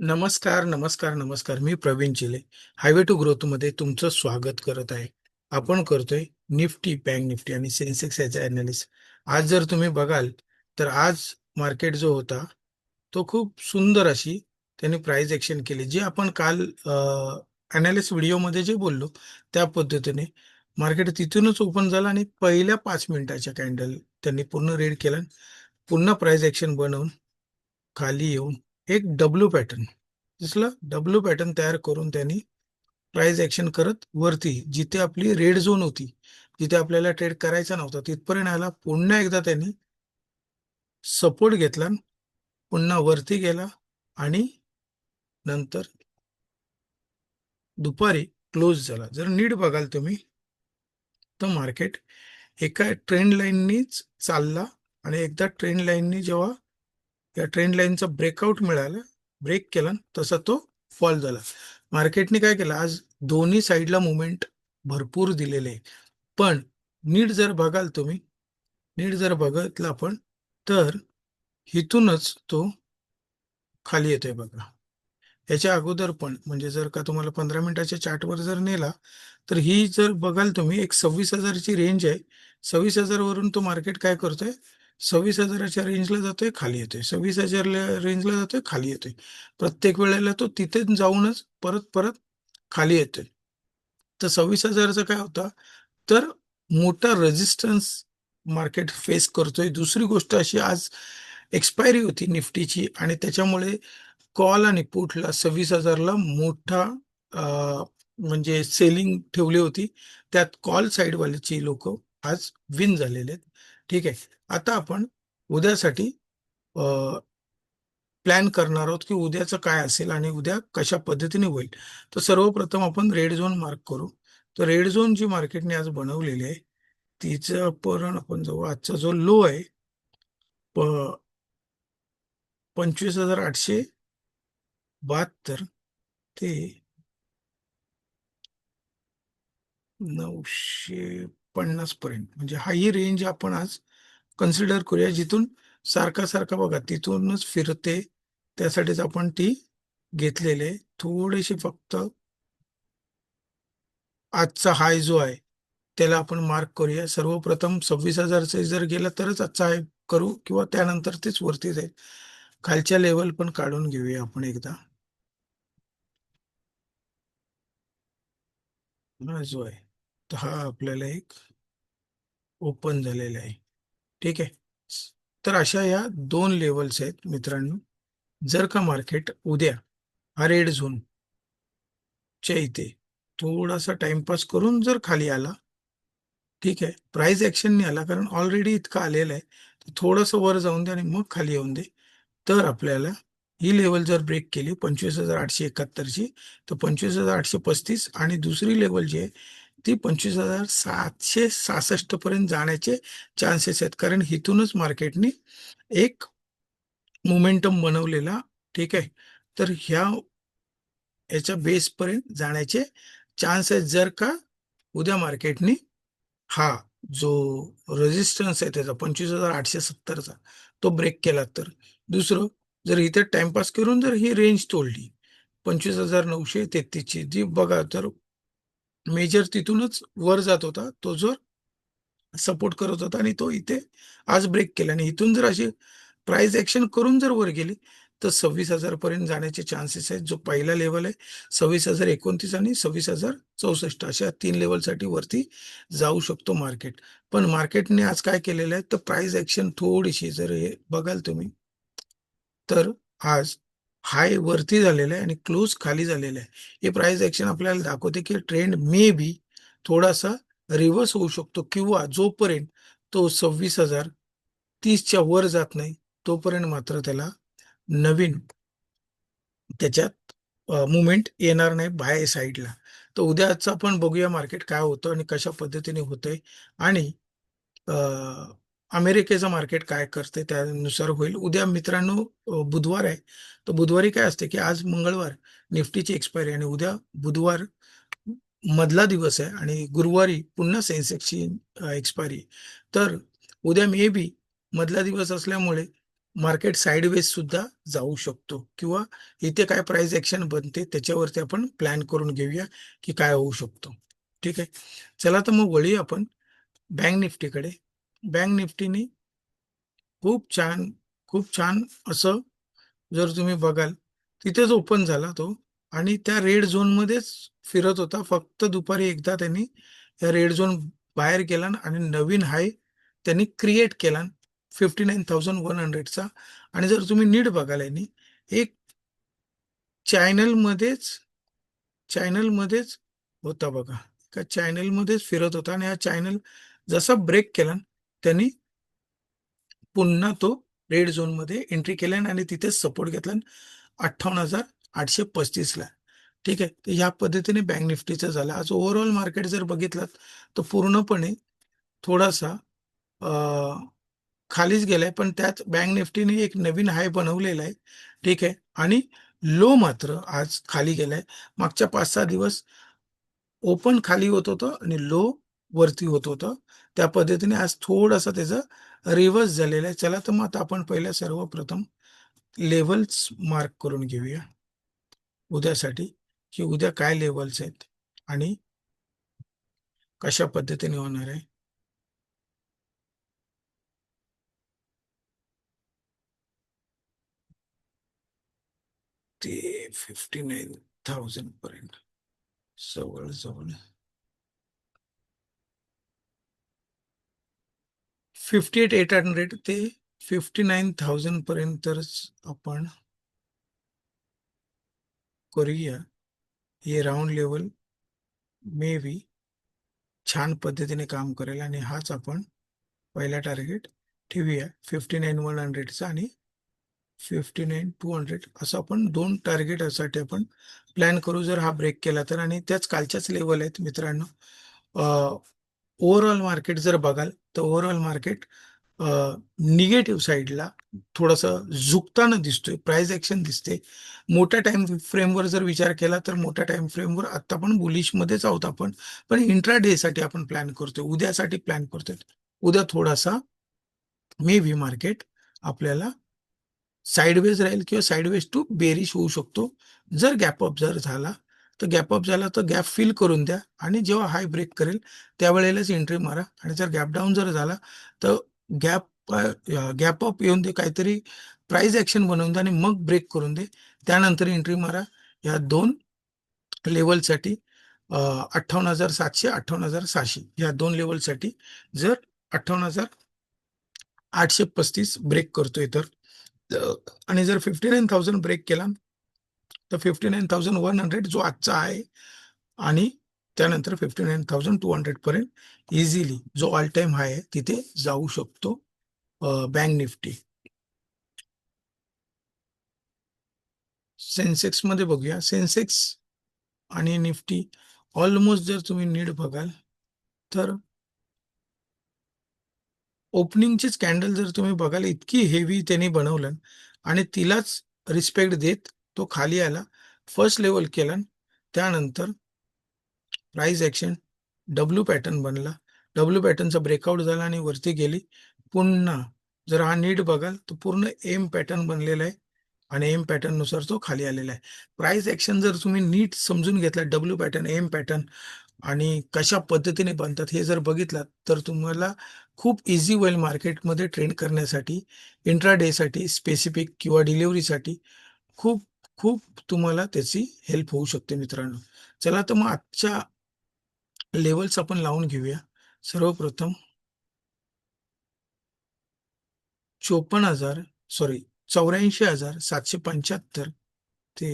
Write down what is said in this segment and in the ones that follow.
नमस्कार, नमस्कार, नमस्कार. मी प्रवीण चिले. हायवे टू ग्रोथमध्ये तुमचं स्वागत करत आहे. आपण करतोय निफ्टी, बँक निफ्टी आणि सेन्सेक्स याचा ॲनालिसिस. आज जर तुम्ही बघाल, तर आज मार्केट जो होता, तो खूप सुंदर अशी त्यांनी प्राइस ॲक्शन केली. जे आपण काल अ, ॲनालिसिस व्हिडिओमध्ये जे बोललो, त्या पद्धतीने मार्केट तिथूनच ओपन झालं आणि पहिल्या पाच मिनिटाच्या कॅन्डल त्यांनी पूर्ण रीड केला. पुन्हा प्राइस ॲक्शन बनवून खाली येऊन एक डब्ल्यू पॅटर्न दिसलं? डब्ल्यू पॅटर्न तयार करून त्यांनी प्राइस ॲक्शन करत वरती जिथे आपली रेड झोन होती जिथे आपल्याला ट्रेड करायचा नव्हता तिथपर्यंत आला पुन्हा एकदा त्यांनी सपोर्ट घेतला पुन्हा वरती गेला आणि नंतर दुपारी क्लोज झाला. जर नीट बघाल तुम्ही तर मार्केट एका ट्रेंड लाईननीच चालला आणि एकदा ट्रेंड लाईननी जेव्हा या ट्रेंड लाईनचा ब्रेकआउट मिळाला. ब्रेक केला तसा तो फॉल झाला. मार्केटने काय केलं? आज दोन्ही साईडला मुवमेंट भरपूर दिलेले आहे पण नीट जर बघाल तुम्ही नीट जर बघितलं आपण तर इथूनच तो खाली येतोय बघा. याच्या अगोदर पण म्हणजे जर का तुम्हाला पंधरा मिनिटाच्या चार्टवर जर नेला तर ही जर बघाल तुम्ही एक सव्वीस हजारची रेंज आहे. सव्वीस हजारवरून तो मार्केट काय करतोय? सव्वीस हजाराच्या रेंजला जातोय खाली येतोय. सव्वीस हजार रेंजला जातोय खाली येतोय. प्रत्येक वेळेला तो तिथे जाऊनच परत परत खाली येतोय. तर सव्वीस हजारचा काय होता? तर मोठा रेजिस्टन्स मार्केट फेस करतोय. दुसरी गोष्ट अशी आज एक्सपायरी होती निफ्टीची आणि त्याच्यामुळे कॉल आणि पुटला सव्वीस हजारला मोठा म्हणजे सेलिंग ठेवली होती. त्यात कॉल साईडवाल्याची लोक आज विन झालेले आहेत. ठीक आहे. आता आपण उद्यासाठी प्लॅन करणार आहोत की उद्याचं काय असेल आणि उद्या कशा पद्धतीने होईल. तर सर्वप्रथम आपण रेड झोन मार्क करू. तर रेड झोन जी मार्केटने आज बनवलेली आहे तिचं पण आपण जाऊ आजचा जो लो आहे पंचवीस हजार आठशे बहात्तर ते नऊशे पन्नास पर्यंत म्हणजे हा ही रेंज आपण आज कन्सिडर करूया. जिथून सारखा सारखा बघा तिथूनच फिरते. त्यासाठीच आपण ती घेतलेले थोडेसे फक्त आजचा हाय जो आहे त्याला आपण मार्क करूया. सर्वप्रथम सव्वीस हजारचा जर गेला तरच आजचा हाय करू किंवा त्यानंतर तेच वरती जाईल खालच्या लेवल पण काढून घेऊया आपण एकदा. हा जो आहे. हा आपल्याला एक ओपन झालेला आहे. ठीक आहे? तर अशा या दोन लेवल्स आहेत मित्रांनो. जर का मार्केट उद्या हा रेड झोन च्या इथे थोडासा टाइमपास करून जर खाली आला ठीक आहे? प्राइस ॲक्शनने आला कारण ऑलरेडी इतका आलेला आहे थोडंसं वर जाऊन दे आणि मग खाली येऊन दे. तर आपल्याला ही लेवल जर ब्रेक केली पंचवीस हजार आठशे एकाहत्तरची तर पंचवीस हजार आठशे पस्तीस आणि दुसरी लेवल जी आहे ती पंचवीस हजार सातशे सहासष्ट पर्यंत जाण्याचे चान्सेस आहेत. कारण इथूनच मार्केटने एक मोमेंटम बनवलेला ठीक आहे? तर ह्या याच्या बेसपर्यंत जाण्याचे चान्स आहेत जर का उद्या मार्केटने हा जो रेजिस्टन्स आहे त्याचा पंचवीस हजार आठशे सत्तरचा तो ब्रेक केला तर. दुसरं जर इथे टाइमपास करून जर ही रेंज तोडली पंचवीस हजार नऊशे तेहतीसची जी बघा तर मेजर तिथूनच वर जात होता. तो जर सपोर्ट करत होता आणि तो इथे आज ब्रेक केला. आणि इथून जर अशी प्राइस ऍक्शन करून जर वर गेली तर सव्वीस हजार पर्यंत जाण्याचे चान्सेस आहेत. जो पहिला लेवल आहे सव्वीस हजार एकोणतीस आणि सव्वीस हजार चौसष्ट अशा तीन लेवलसाठी वरती जाऊ शकतो मार्केट पण मार्केटने आज काय केलेलं आहे तर प्राइस ऍक्शन थोडीशी जर हे बघाल तुम्ही तर आज हाय वरती झालेला आहे आणि क्लोज खाली झालेला आहे. हे प्राइस ऍक्शन आपल्याला दाखवते की ट्रेंड मे बी थोडासा रिव्हर्स होऊ शकतो किंवा जोपर्यंत तो सव्वीस हजार तीसच्या वर जात नाही तोपर्यंत मात्र त्याला नवीन त्याच्यात मुवमेंट येणार नाही बाय साईडला तर उद्याचं आपण बघूया मार्केट काय होतं आणि कशा पद्धतीने होतंय. आणि अमेरिकेचं मार्केट काय करते त्यानुसार होईल. उद्या मित्रांनो बुधवार आहे. तर बुधवारी काय असते की आज मंगळवार निफ्टीची एक्सपायरी आणि उद्या बुधवार मधला दिवस आहे आणि गुरुवारी पुन्हा सेन्सेक्सची एक्सपायरी तर उद्या मे बी मधला दिवस असल्यामुळे मार्केट साईडवेज सुद्धा जाऊ शकतो किंवा इथे काय प्राइस ऍक्शन बनते त्याच्यावरती आपण प्लॅन करून घेऊया की काय होऊ शकतो. ठीक आहे? चला तर मग वळी आपण बँक निफ्टीकडे. बँक निफ्टीने खूप छान खूप छान असं जर तुम्ही बघाल तिथेच ओपन झाला तो. आणि त्या रेड झोनमध्येच फिरत होता. फक्त दुपारी एकदा त्यांनी या रेड झोन बाहेर केला आणि नवीन हाय त्यांनी क्रिएट केला फिफ्टी नाईन थाउजंड वन हंड्रेडचा आणि जर तुम्ही नीट बघाल यांनी एक चॅनलमध्येच चॅनलमध्येच होता बघा. का चॅनलमध्येच फिरत होता आणि हा चॅनल जसा ब्रेक केला त्यांनी पुन्हा तो रेड झोनमध्ये एंट्री केल्या आणि तिथेच सपोर्ट घेतला. अठ्ठावन्न हजार आठशे पस्तीसला ठीक आहे? तर ह्या पद्धतीने बँक निफ्टीचं झालं. आज ओव्हरऑल मार्केट जर बघितलं तर पूर्णपणे थोडासा खालीच गेलाय. पण त्यात बँक निफ्टीने एक नवीन हाय बनवलेला आहे. ठीक आहे? आणि लो मात्र आज खाली गेलाय. मागच्या पाच सहा दिवस ओपन खाली होत होतं आणि लो वरती होत होतं. त्या पद्धतीने आज थोडासा त्याचं रिव्हर्स झालेला आहे. चला तर मग आता आपण पहिल्या सर्वप्रथम लेवल्स मार्क करून घेऊया. उद्यासाठी की उद्या काय लेवल्स आहेत आणि कशा पद्धतीने होणार आहे. ते फिफ्टी नाईन थाउजंड पर्यंत जवळ जवळ फिफ्टी एट एट हंड्रेड ते फिफ्टी नाईन थाउजंड पर्यंतच आपण करूया. हे राऊंड लेवल मे बी छान पद्धतीने काम करेल आणि हाच आपण पहिला टार्गेट ठेवूया. फिफ्टी नाईन वन हंड्रेडचा आणि फिफ्टी नाईन टू हंड्रेड असं आपण दोन टार्गेटसाठी आपण प्लॅन करू. जर हा ब्रेक केला तर आणि त्याच कालच्याच लेवल आहेत मित्रांनो ओव्हरऑल मार्केट जर बघाल तर ओव्हरऑल मार्केट निगेटिव्ह साईडला थोडंसं झुकताना दिसतोय प्राइस ॲक्शन दिसते मोठ्या टाइम फ्रेमवर जर विचार केला तर मोठ्या टाइम फ्रेमवर आत्ता पण बुलिशमध्येच आहोत आपण. पण इंट्रा डेसाठी आपण प्लॅन करतोय उद्यासाठी प्लॅन करतोय. उद्या थोडासा मे बी मार्केट आपल्याला साईडवेज राहील किंवा साईडवेज टू बेरिश होऊ शकतो. जर गॅप अप जर झाला तर गॅप अप झाला तर गॅप फिल करून द्या आणि जेव्हा हाय ब्रेक करेल त्यावेळेलाच एंट्री मारा. आणि जर गॅप डाऊन जर झाला तर गॅप गॅप अप येऊन दे काहीतरी प्राइस ऍक्शन बनवून दे आणि मग ब्रेक करून दे. त्यानंतर एंट्री मारा. या दोन लेवलसाठी अठ्ठावन्न हजार सातशे अठ्ठावन्न हजार सहाशे. या दोन लेवलसाठी जर अठ्ठावन्न हजार आठशे पस्तीस ब्रेक करतोय तर आणि जर फिफ्टी नाईन थाउजंड ब्रेक केला तर fifty nine thousand one hundred जो आजचा आहे आणि त्यानंतर fifty nine thousand two hundred पर्यंत इझिली जो ऑल टाइम हाय आहे तिथे जाऊ शकतो बँक निफ्टी सेन्सेक्समध्ये बघूया. सेन्सेक्स आणि निफ्टी ऑलमोस्ट जर तुम्ही नीट बघाल तर ओपनिंगचे कॅन्डल जर तुम्ही बघाल इतकी हेवी त्यांनी बनवलं आणि तिलाच रिस्पेक्ट देत तो खाली आला. फर्स्ट लेवल केला. त्यानंतर प्राइस ॲक्शन डब्ल्यू पॅटर्न बनला. डब्ल्यू पॅटर्नचा ब्रेकआउट झाला आणि वरती गेली. पुन्हा जर हा नीट बघाल तर पूर्ण एम पॅटर्न बनलेला आहे आणि एम पॅटर्ननुसार तो खाली आलेला आहे. प्राइस ॲक्शन जर तुम्ही नीट समजून घेतला डब्ल्यू पॅटर्न एम पॅटर्न आणि कशा पद्धतीने बनतात हे जर बघितलात तर तुम्हाला खूप इझी होईल मार्केटमध्ये ट्रेंड करण्यासाठी इंट्रा डेसाठी स्पेसिफिक किंवा डिलिव्हरीसाठी खूप खूप तुम्हाला त्याची हेल्प होऊ शकते मित्रांनो. चला तर मग आजच्या लेवल्स आपण लावून घेऊया. सर्वप्रथम चोपन्न हजार सॉरी चौऱ्याऐंशी हजार सातशे पंच्याहत्तर ते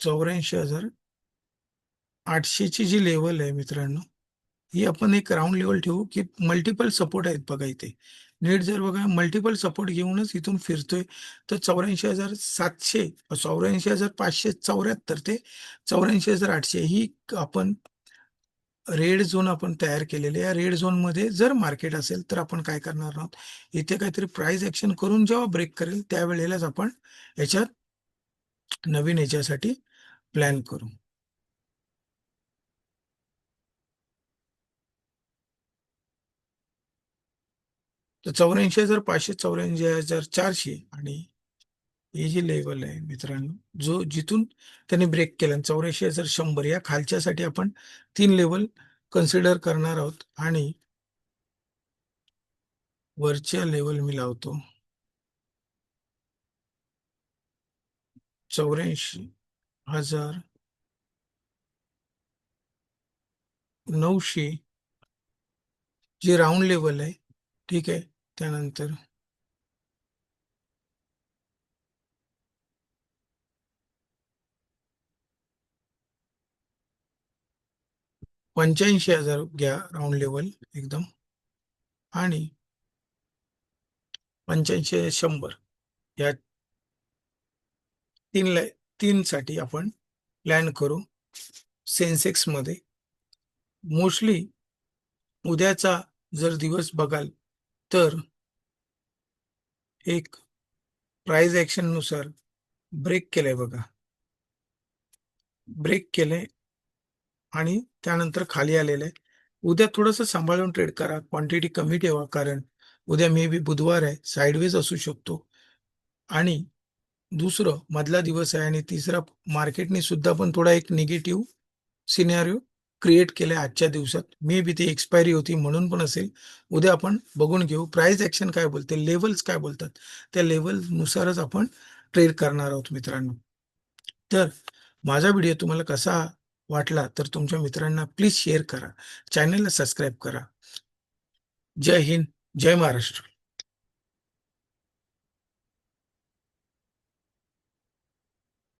चौऱ्याऐंशी हजार आठशेची जी लेवल आहे मित्रांनो ही आपण एक राऊंड लेवल ठेवू की मल्टिपल सपोर्ट आहेत बघा इथे. नीट जर बघा मल्टिपल सपोर्ट घेऊनच इथून फिरतोय तर चौऱ्याऐंशी हजार सातशे चौऱ्याऐंशी हजार पाचशे चौऱ्याहत्तर ते चौऱ्याऐंशी हजार आठशे ही आपण रेड झोन आपण तयार केलेले या रेड झोनमध्ये जर मार्केट असेल तर आपण काय करणार आहोत? इथे काहीतरी प्राइस ऍक्शन करून जेव्हा ब्रेक करेल त्यावेळेलाच आपण याच्यात नवीन याच्यासाठी प्लॅन करू. तर चौऱ्याऐंशी हजार पाचशे चौऱ्याऐंशी हजार चारशे आणि हे जे लेवल आहे मित्रांनो जो जिथून त्यांनी ब्रेक केला चौऱ्याऐंशी हजार शंभर या खालच्यासाठी आपण तीन लेवल कन्सिडर करणार आहोत आणि वरच्या लेवल मी लावतो. चौऱ्याऐंशी हजार नऊशे जे राऊंड लेवल आहे ठीक आहे त्यानंतर पंच्याऐंशी हजार घ्या राऊंड लेवल एकदम. आणि पंच्याऐंशी शंभर या तीन ला तीन साठी आपण प्लॅन करू सेन्सेक्समध्ये. मोस्टली उद्याचा जर दिवस बघाल तर एक प्राइस ऍक्शननुसार ब्रेक केलंय बघा. ब्रेक केलंय आणि त्यानंतर खाली आलेलं आहे उद्या थोडंसं सांभाळून ट्रेड करा. क्वांटिटी कमी ठेवा कारण उद्या मे बी बुधवार आहे. साईडवेज असू शकतो. आणि दुसरं मधला दिवस आहे आणि तिसरा मार्केटने सुद्धा पण थोडा एक निगेटिव्ह सिनेरिओ क्रिएट केलाय आजच्या दिवसात. मे बी ती एक्सपायरी होती म्हणून पण असेल. उद्या आपण बघून घेऊ. प्राईज ऍक्शन काय बोलते? लेवल्स काय बोलतात? त्या लेवलनुसारच आपण ट्रेड करणार आहोत मित्रांनो. तर माझा व्हिडिओ तुम्हाला कसा वाटला? तर तुमच्या मित्रांना प्लीज शेअर करा. चॅनलला सबस्क्राईब करा. जय हिंद. जय महाराष्ट्र.